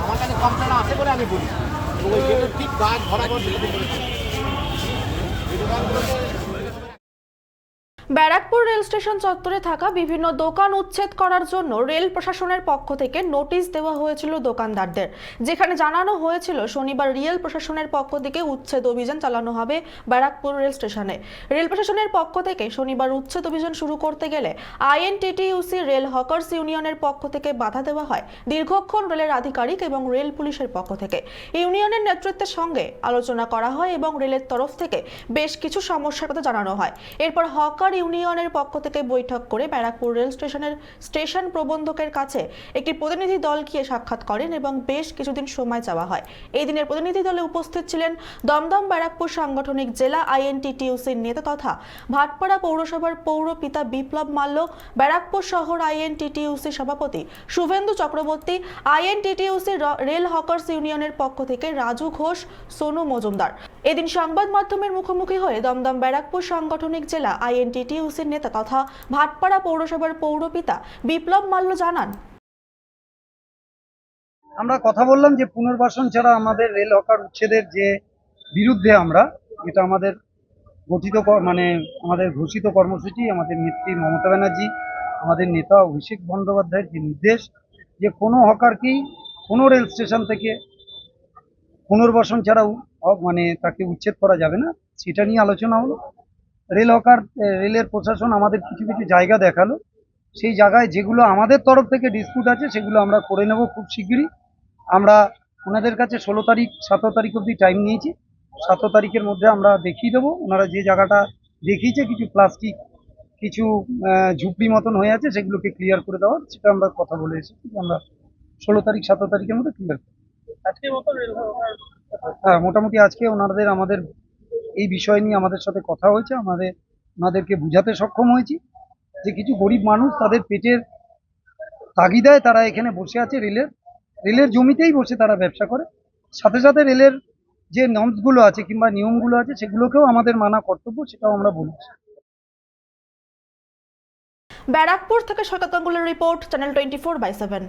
আমার কাছে কমপ্লেন আছে বলে আমি বলি। ওই ঠিক গাছ ভরা করেছে ব্যারাকপুর রেল স্টেশন চত্বরে থাকা বিভিন্ন দোকান উচ্ছেদ করার জন্য রেল প্রশাসনের পক্ষ থেকে নোটিশ দেওয়া হয়েছিল দোকানদারদের। যেখানে জানানো হয়েছিল, শনিবার রেল প্রশাসনের পক্ষ থেকে উচ্ছেদ অভিযান চালানো হবে ব্যারাকপুর রেল স্টেশনে। রেল প্রশাসনের পক্ষ থেকে শনিবার উচ্ছেদ অভিযান শুরু করতে গেলে আইএনটিটিইউসি রেল হকার্স ইউনিয়নের পক্ষ থেকে বাধা দেওয়া হয় দীর্ঘক্ষণ রেলের আধিকারিক এবং রেল পুলিশের পক্ষ থেকে। ইউনিয়নের নেতৃত্বের সঙ্গে আলোচনা করা হয় এবং রেলের তরফ থেকে বেশ কিছু সমস্যার কথা জানানো হয়। এরপর হকার ইউনিয়নের পক্ষ থেকে বৈঠক করে ব্যারাকপুর রেল স্টেশনের স্টেশন প্রবন্ধকের কাছে একটি প্রতিনিধি দল গিয়ে সাক্ষাৎ করেন এবং বেশ কিছুদিন সময় চাওয়া হয়। এই দিনের প্রতিনিধি দলে উপস্থিত ছিলেন দমদম ব্যারাকপুর সাংগঠনিক জেলা আইএনটিটিউসির নেতা তথা ভাটপাড়া পৌরসভার পৌর পিতা বিপ্লব মাল্য, ব্যারাকপুর শহর আইএনটিটিউসি সভাপতি Suvendu Chakraborty, INTTUC rail hawkers ইউনিয়নের পক্ষ থেকে রাজু ঘোষ, সোনু মজুমদার। এদিন সংবাদ মাধ্যমের মুখোমুখি হয়ে দমদম ব্যারাকপুর সাংগঠনিক জেলা আইএনটিটিউসির নেতা তথা ভাটপাড়া পৌরসভার পৌরপিতা বিপ্লব মাল্য জানান। আমরা কথা বললাম যে পুনর্বাসন ছাড়া আমাদের রেল হকার উচ্ছেদের যে বিরুদ্ধে আমরা, এটা আমাদের গঠিত মানে আমাদের ঘোষিত কর্মসূচি, আমাদের নেত্রী মমতা ব্যানার্জি, আমাদের নেতা অভিষেক বন্দ্যোপাধ্যায়ের যে নির্দেশ, যে কোনো হকারকেই কোনো রেল স্টেশন থেকে পুনর্বাসন ছাড়া উ- হ- মানে তাকে উচ্ছেদ করা যাবে না। সেটা নিয়ে আলোচনা হলো। রেল হকার রেলের প্রশাসন আমাদের কিছু কিছু জায়গা দেখাল। সেই জায়গায় যেগুলো আমাদের তরফ থেকে ডিসপুট আছে, সেগুলো আমরা করে নেব খুব শিগগিরই। আমরা ওনাদের কাছে ষোলো তারিখ সতেরো তারিখ অবধি টাইম নিয়েছি। সতেরো তারিখের মধ্যে আমরা দেখিয়ে দেবো। ওনারা যে জায়গাটা দেখিয়েছে, কিছু প্লাস্টিক কিছু ঝুপড়ি মতন হয়ে আছে, সেগুলোকে ক্লিয়ার করে দেওয়ার সেটা আমরা কথা বলে এসেছি আমরা ষোলো তারিখ সতেরো তারিখের মধ্যে ক্লিয়ার আজকে মতো হ্যাঁ মোটামুটি আজকে ওনাদের আমাদের এই বিষয় নিয়ে আমাদের সাথে কথা হয়েছে। আমাদের, ওনাদেরকে বুঝাতে সক্ষম হয়েছি যে কিছু গরিব মানুষ তাদের পেটের তাগিদায় তারা এখানে বসে আছে রেলের রেলের জমিতেই বসে তারা ব্যবসা করে। সাথে সাথে রেলের যে নর্মসগুলো আছে কিংবা নিয়মগুলো আছে, সেগুলোকেও আমাদের মানা কর্তব্য, সেটাও আমরা বলছি ব্যারাকপুর থেকে Saikat report channel twenty four by seven